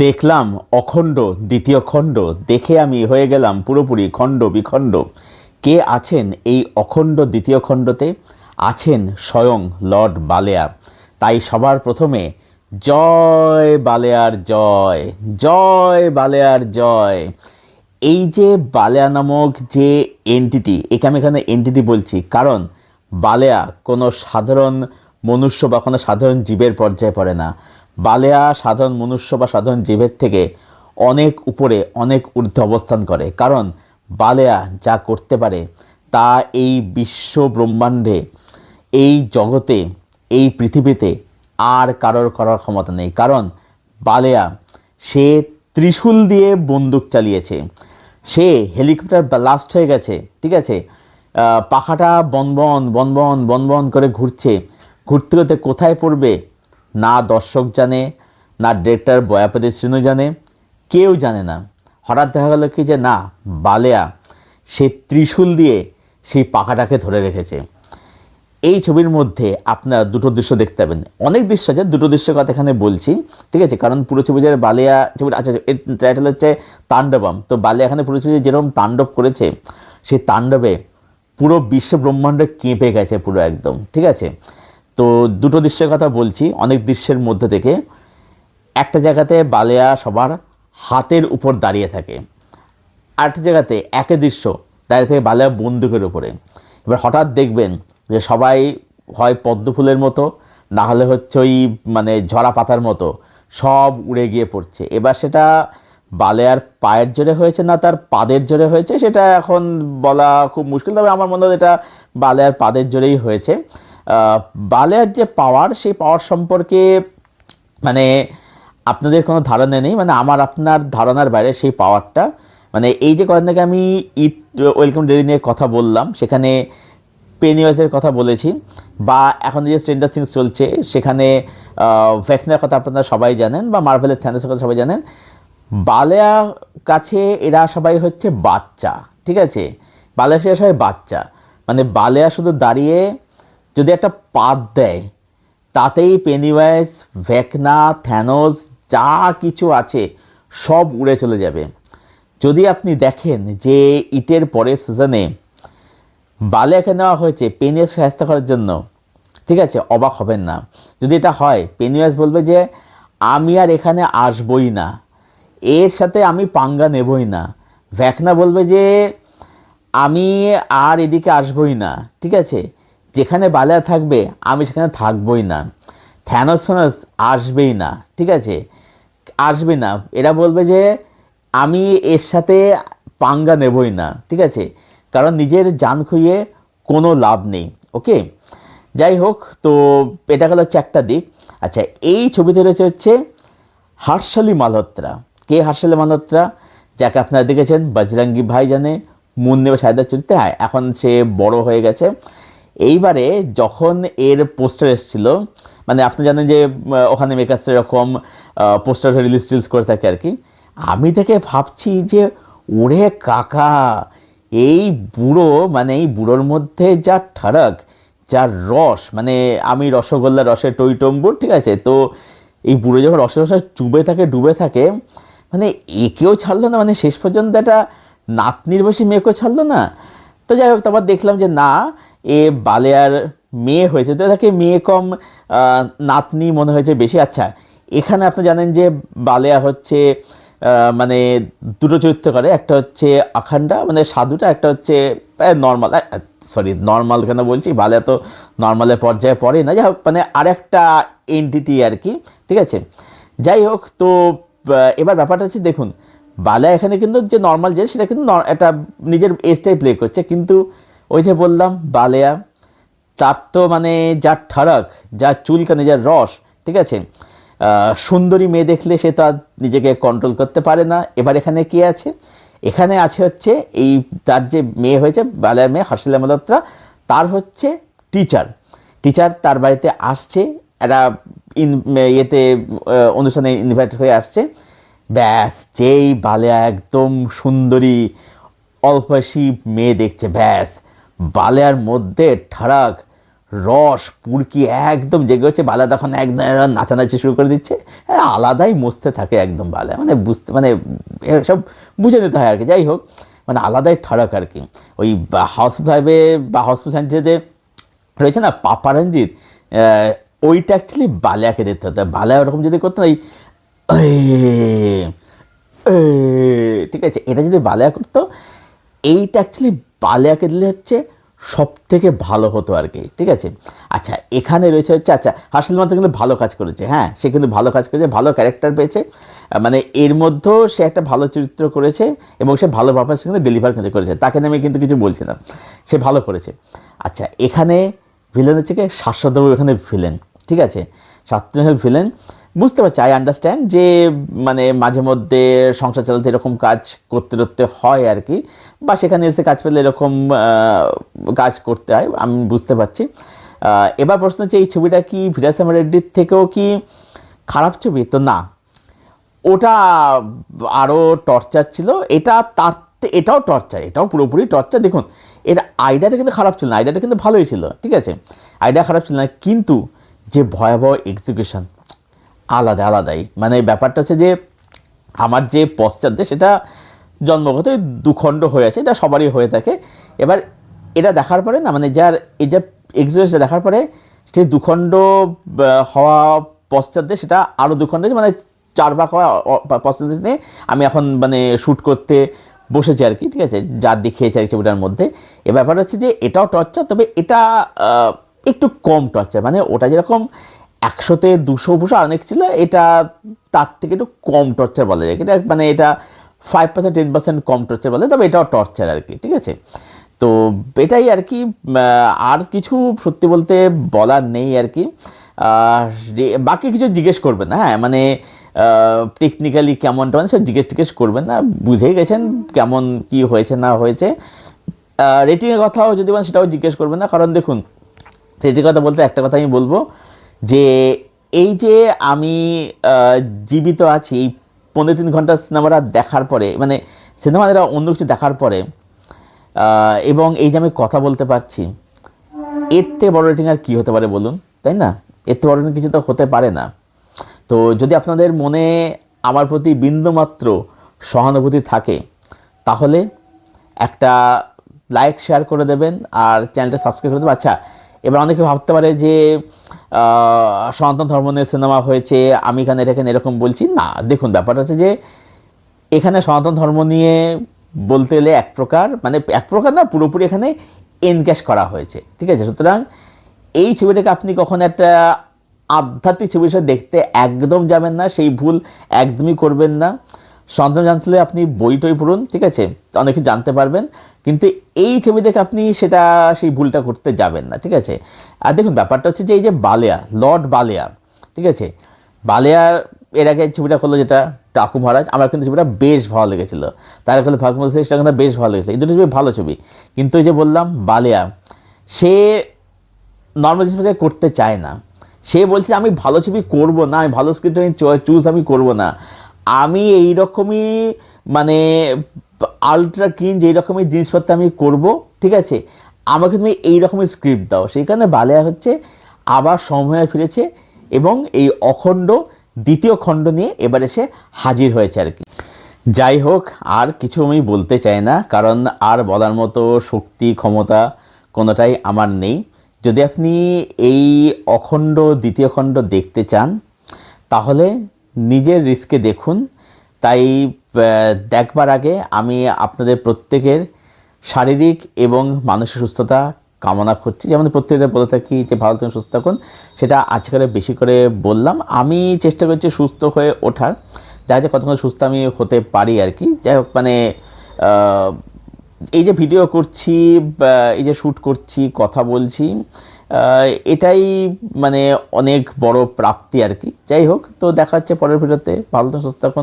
দেখলাম অখণ্ড, দ্বিতীয় খণ্ড, দেখে আমি হয়ে গেলাম পুরোপুরি খণ্ড, বিখণ্ড। কে আছেন এই অখণ্ড, দ্বিতীয় খণ্ডতে? আছেন স্বয়ং লর্ড বালেয়া। তাই সবার প্রথমে, জয় বালেয়ার জয় জয় বালেয়ার জয়। এই যে বালেয়া নামক যে এন্টিটি একে আমি এখানে এন্টিটি বলছি, কারণ বালেয়া কোনো সাধারণ মনুষ্য বা কোনো সাধারণ জীবের পর্যায়ে পড়ে না। বালেয়া সাধারণ মনুষ্য বা সাধারণ জীবের থেকে অনেক উপরে অনেক ঊর্ধ্ব অবস্থান করে। কারণ বালেয়া যা করতে পারে, তা এই বিশ্ব ব্রহ্মাণ্ডে, এই জগতে, এই পৃথিবীতে আর কারোর করার ক্ষমতা নেই। কারণ বালেয়া, সে ত্রিশূল দিয়ে বন্দুক চালিয়েছে। সে হেলিকপ্টার ব্লাস্ট হয়ে গেছে, ঠিক আছে? পাখাটা বনবন বনবন বনবন করে ঘুরছে। ঘুরতে ঘুরতে কোথায় পড়বে? না দর্শক জানে, না ডিরেক্টর বয়াপতি শ্রীনু জানে, কেউ জানে না। হঠাৎ দেখা গেল কি যে না, বালেয়া সে ত্রিশূল দিয়ে সেই পাখাটাকে ধরে রেখেছে। এই ছবির মধ্যে আপনারা দুটো দৃশ্য দেখতে পাবেন। অনেক দৃশ্য আছে, দুটো দৃশ্যের কথা এখানে বলছি, ঠিক আছে? কারণ পুরো ছবি যে বালিয়া ছবিটা আচ্ছা টাইটেল হচ্ছে তাণ্ডবম। তো বালিয়া এখানে পুরো ছবি যেরকম তাণ্ডব করেছে, সেই তাণ্ডবে পুরো বিশ্ব ব্রহ্মাণ্ড কেঁপে গেছে পুরো একদম, ঠিক আছে? তো দুটো দৃশ্যের কথা বলছি, অনেক দৃশ্যের মধ্যে থেকে। একটা জায়গাতে বালেয়া সবার হাতের উপর দাঁড়িয়ে থাকে। আরেকটা জায়গাতে একই দৃশ্য, দাঁড়িয়ে থাকে বালেয়া বন্দুকের উপরে। এবার হঠাৎ দেখবেন যে সবাই হয় পদ্ম ফুলের মতো, না হলে হচ্ছে ওই মানে ঝরা পাতার মতো, সব উড়ে গিয়ে পড়ছে। এবার সেটা বালেয়ার পায়ের জোরে হয়েছে না তার পাদের জোরে হয়েছে, সেটা এখন বলা খুব মুশকিল। তবে আমার মনে হয় এটা বালেয়ার পাদের জোরেই হয়েছে। আহ, বালেয়ার যে পাওয়ার সেই পাওয়ার সম্পর্কে মানে আপনাদের কোনো ধারণা নেই? মানে আমার আপনার ধারণার বাইরে সেই পাওয়ারটা মানে এই যে কদিন থেকে আমি ইট ওয়েলকাম ডেরি নিয়ে কথা বললাম সেখানে পেনিওয়াইজের কথা বলেছি বা এখন যে স্ট্রেন্ডার থিংস চলছে সেখানে ভ্যাকসিনের কথা আপনারা সবাই জানেন বা মার্ভেলের থ্যানোসের কথা সবাই জানেন বালেয়া কাছে এরা সবাই হচ্ছে বাচ্চা ঠিক আছে? বালেয়া কাছে সবাই বাচ্চা মানে বালেয়া শুধু দাঁড়িয়ে যদি একটা পাত দেয়, তাতেই পেনিওয়াইস ভেকনা থ্যানোস যা কিছু আছে সব উড়ে চলে যাবে। যদি আপনি দেখেন যে ইটের পরের সিজনে বালিয়াকে নেওয়া হয়েছে পেনিয়াস সাহায্য করার জন্য, ঠিক আছে, অবাক হবেন না। যদি এটা হয় পেনিয়াস বলবে যে, আমি আর এখানে আসবই না। এর সাথে আমি পাঙ্গা নেবই না। ভ্যাকনা বলবে যে, আমি আর এদিকে আসবই না। ঠিক আছে যেখানে বালিয়া থাকবে, আমি সেখানে থাকবই না। থ্যানোস ফ্যানোস আসবেই না, ঠিক আছে? আসবে না। এরা বলবে যে, আমি এর সাথে পাঙ্গা নেবই না, ঠিক আছে? কারণ নিজের জান খুইয়ে কোনো লাভ নেই ওকে যাই হোক, তো এটা গেল হচ্ছে একটা দিক। আচ্ছা এই ছবিতে রয়েছে হচ্ছে হার্ষালি মালহোত্রা। কে হার্ষালি মালহোত্রা? যাকে আপনারা দেখেছেন, বজরঙ্গি ভাই জানে মুন্নি বা সাহেদার চরিত্রে। হ্যাঁ এখন সে বড় হয়ে গেছে। এইবারে যখন এর পোস্টার এসেছিল মানে আপনি জানেন যে ওখানে মেকার্স এরকম পোস্টার রিলিজ টিলিজ করে থাকে আর কি, আমি দেখে ভাবছি যে, ওরে কাকা, এই বুড়ো মানে এই বুড়োর মধ্যে যা ঠাড়ক যার রস মানে আমি রসগোল্লা, রসে টই টম্বুর, ঠিক আছে, তো এই বুড়ো যখন রসে রসে চুবে থাকে, ডুবে থাকে মানে একেও ছাড়লো না মানে শেষ পর্যন্ত একটা নাতনির বসে মেয়েকেও ছাড়লো না তো যাই হোক, তারপর দেখলাম যে না, এ বালেয়ার মেয়ে হয়েছে। তো তাকে মেয়ে কম নাতনি মনে হয়েছে বেশি। আচ্ছা এখানে আপনি জানেন যে বালেয়া হচ্ছে মানে দুটো চরিত্র করে। একটা হচ্ছে আখান্ডা মানে সাধুটা, একটা হচ্ছে নর্মাল সরি নর্মাল কেন বলছি? বালেয়া তো নর্মালের পর্যায়ে পড়ে না। যাই হোক মানে আরেকটা এন্টিটি আর কি, ঠিক আছে? যাই হোক, তো এবার ব্যাপারটা হচ্ছে, দেখুন বালেয়া এখানে কিন্তু যে নর্মাল যে, সেটা কিন্তু একটা নিজের এজটাই প্লে করছে। কিন্তু ওই যে বললাম, বালেয়া, তার তো মানে যা ঠাড়ক যা চুলকানি, যার রস, ঠিক আছে? সুন্দরী মেয়ে দেখলে সে তো আর নিজেকে কন্ট্রোল করতে পারে না। এবার এখানে কি আছে? এখানে আছে হচ্ছে এই তার যে মেয়ে হয়েছে বালের মেয়ে, হাসিলা মালত্রা তার হচ্ছে টিচার টিচার তার বাড়িতে আসছে, একটা ইন ইয়েতে অনুষ্ঠানে ইনভাইট হয়ে আসছে। ব্যাস যেই বালেয়া একদম সুন্দরী অল্পসী মেয়ে দেখছে ব্যাস। বালেয়ার মধ্যে ঠাড়াক রস পুরকি একদম জেগে হচ্ছে বালা তখন একদম নাচানাচি শুরু করে দিচ্ছে। হ্যাঁ আলাদাই মস্তে থাকে একদম বালা মানে বুঝতে মানে সব বুঝে নিতে হয় আর কি যাই হোক। মানে আলাদাই ঠাড়াক আর কি। ওই হাউস ফাইভে বা হাউস হাউসফুল সাইন্সে রয়েছে না পাপারঞ্জিত ওইটা অ্যাকচুয়ালি বালিয়াকে দিতে হতো। বালিয়া ওরকম যদি করতো না এই, ঠিক আছে, এটা যদি বালিয়া করতো, এইটা অ্যাকচুয়ালি বালিয়াকে দিলে হচ্ছে সব থেকে ভালো হতো আর কি, ঠিক আছে? আচ্ছা এখানে রয়েছে হচ্ছে আচ্ছা হাসিল মাত্র কিন্তু ভালো কাজ করেছে হ্যাঁ সে কিন্তু ভালো কাজ করেছে, ভালো ক্যারেক্টার পেয়েছে মানে এর মধ্যেও সে একটা ভালো চরিত্র করেছে এবং সে ভালো পারফরমেন্স কিন্তু ডেলিভার কিন্তু করেছে, তাকে আমি কিন্তু কিছু বলছি না, সে ভালো করেছে। আচ্ছা এখানে ভিলেন হচ্ছে কি? শাশ্বতবাবু এখানে ভিলেন ঠিক আছে? শাস্ত্রীয় ভিলেন বুঝতে পারছি আই আন্ডারস্ট্যান্ড যে মানে মাঝে মধ্যে সংসার চালাতে এরকম কাজ করতে করতে হয় আর কি, বা সেখানে এসে কাজ পেলে এরকম কাজ করতে হয়, আমি বুঝতে পারছি। এবার প্রশ্ন হচ্ছে, এই ছবিটা কি ভিরাসাম রেড্ডির থেকেও কি খারাপ ছবি? তো না। ওটা আরও টর্চার ছিল। এটা তার এটাও টর্চার এটাও পুরোপুরি টর্চার দেখুন, এর আইডিয়াটা কিন্তু খারাপ ছিল না আইডিয়াটা কিন্তু ভালোই ছিল, ঠিক আছে? আইডিয়া খারাপ ছিল না, কিন্তু যে ভয়াবহ এক্সিকিউশন আলাদা, আলাদাই। মানে ব্যাপারটা হচ্ছে যে, আমার যে পশ্চাৎ সেটা জন্মগত দুখণ্ড হয়ে আছে, এটা সবারই হয়ে থাকে। এবার এটা দেখার পরে না মানে যার, এই যে এক্সিবিশনটা দেখার পরে সেই দুখণ্ড হওয়া পশ্চাতে সেটা আরও দুখণ্ড মানে চার ভাগ হওয়া পশ্চাতে নিয়ে আমি এখন মানে শ্যুট করতে বসেছি আর কি, ঠিক আছে? যা দেখিয়েছে আর কি ছবিটার মধ্যে। এ ব্যাপার হচ্ছে যে এটাও টর্চার তবে এটা একটু কম টর্চার মানে ওটা যেরকম একশোতে দুশো বুশো অনেক ছিল, এটা তার থেকে একটু কম টর্চার বলা যায়। এটা মানে এটা ফাইভ পার্সেন্ট টেন পার্সেন্ট কম টর্চার বলে, তবে এটাও টর্চার আর কি, ঠিক আছে? তো এটাই আর কি আর কিছু সত্যি বলতে বলার নেই আর কি। বাকি কিছু জিজ্ঞেস করবেন না হ্যাঁ মানে টেকনিক্যালি কেমনটা মানে সব জিজ্ঞেস টিজ্ঞেস করবেন না বুঝেই গেছেন কেমন কি হয়েছে, না হয়েছে। রেটিংয়ের কথাও যদি বলেন, সেটাও জিজ্ঞেস করবেন না, কারণ দেখুন রেটিং কথা বলতে একটা কথা আমি বলব যে এই যে আমি জীবিত আছি, এই পনেরো তিন ঘণ্টা সিনেমাটা দেখার পরে মানে সিনেমা অন্য কিছু দেখার পরে এবং এই যে আমি কথা বলতে পারছি, এর থেকে বড় রেটিং আর কী হতে পারে বলুন? তাই না? এর থেকে বড় রেটিং কিছু তো হতে পারে না। তো যদি আপনাদের মনে আমার প্রতি বিন্দুমাত্র সহানুভূতি থাকে, তাহলে একটা লাইক শেয়ার করে দেবেন আর চ্যানেলটা সাবস্ক্রাইব করে দেবেন। আচ্ছা এবার অনেকে ভাবতে পারে যে সনাতন ধর্ম নিয়ে সিনেমা হয়েছে, আমি এখানে এটাকে এরকম বলছি? না, দেখুন, ব্যাপারটা হচ্ছে যে, এখানে সনাতন ধর্ম নিয়ে বলতে গেলে এক প্রকার মানে এক প্রকার না, পুরোপুরি এখানে এনক্যাশ করা হয়েছে, ঠিক আছে? সুতরাং এই ছবিটাকে আপনি কখন একটা আধ্যাত্মিক ছবি হিসেবে দেখতে একদম যাবেন না, সেই ভুল একদমই করবেন না। সন্তান জানতে হলে আপনি বই টই পড়ুন, ঠিক আছে? অনেকে জানতে পারবেন, কিন্তু এই ছবি দেখে আপনি সেটা, সেই ভুলটা করতে যাবেন না, ঠিক আছে? আর দেখুন, ব্যাপারটা হচ্ছে যে এই যে বালেয়া, লর্ড বালেয়া, ঠিক আছে? বালেয়ার এর আগে ছবিটা করল যেটা টাকু মহারাজ, আমার কিন্তু ছবিটা বেশ ভালো লেগেছিলো। তার করল ভাগমল সেটা কিন্তু বেশ ভালো লেগেছিলো। এই দুটো ছবি ভালো ছবি। কিন্তু এই যে বললাম, বালেয়া, সে নর্মাল ছবি করতে চায় না। সে বলছে, আমি ভালো ছবি করব না, আমি ভালো স্ক্রিপ্ট আমি চুজ আমি করব না। আমি এই রকমই মানে আলট্রা ক্রিঞ্জ এই রকমই জিনিসপত্র আমি করব, ঠিক আছে? আমাকে তুমি এই রকমের স্ক্রিপ্ট দাও। সেইখানে বালেয়া হচ্ছে আবার সময় ফিরেছে এবং এই অখণ্ড, দ্বিতীয় খণ্ড নিয়ে এবার এসে হাজির হয়েছে আর কি। যাই হোক, আর কিছু আমি বলতে চাই না, কারণ আর বলার মতো শক্তি, ক্ষমতা কোনোটাই আমার নেই। যদি আপনি এই অখণ্ড, দ্বিতীয় খণ্ড দেখতে চান, তাহলে নিজের রিস্কে দেখুন। তাই দেখবার আগে আমি আপনাদের প্রত্যেকের শারীরিক এবং মানসিক সুস্থতা কামনা করছি। যেমন প্রত্যেকটা বলে থাকি যে, ভালো থাকুন, সুস্থ থাকুন, সেটা আজকালে বেশি করে বললাম। আমি চেষ্টা করছি সুস্থ হয়ে ওঠার। দেখা যায় কতক্ষণ সুস্থ আমি হতে পারি আর কি। যাই হোক মানে এই যে ভিডিও করছি এই যে শ্যুট করছি, কথা বলছি এটাই মানে অনেক বড় প্রাপ্তি আর কি। যাই হোক, তো দেখা হচ্ছে পরের ভিডিওতে। ভালো থাকুন সুস্থ থাকুন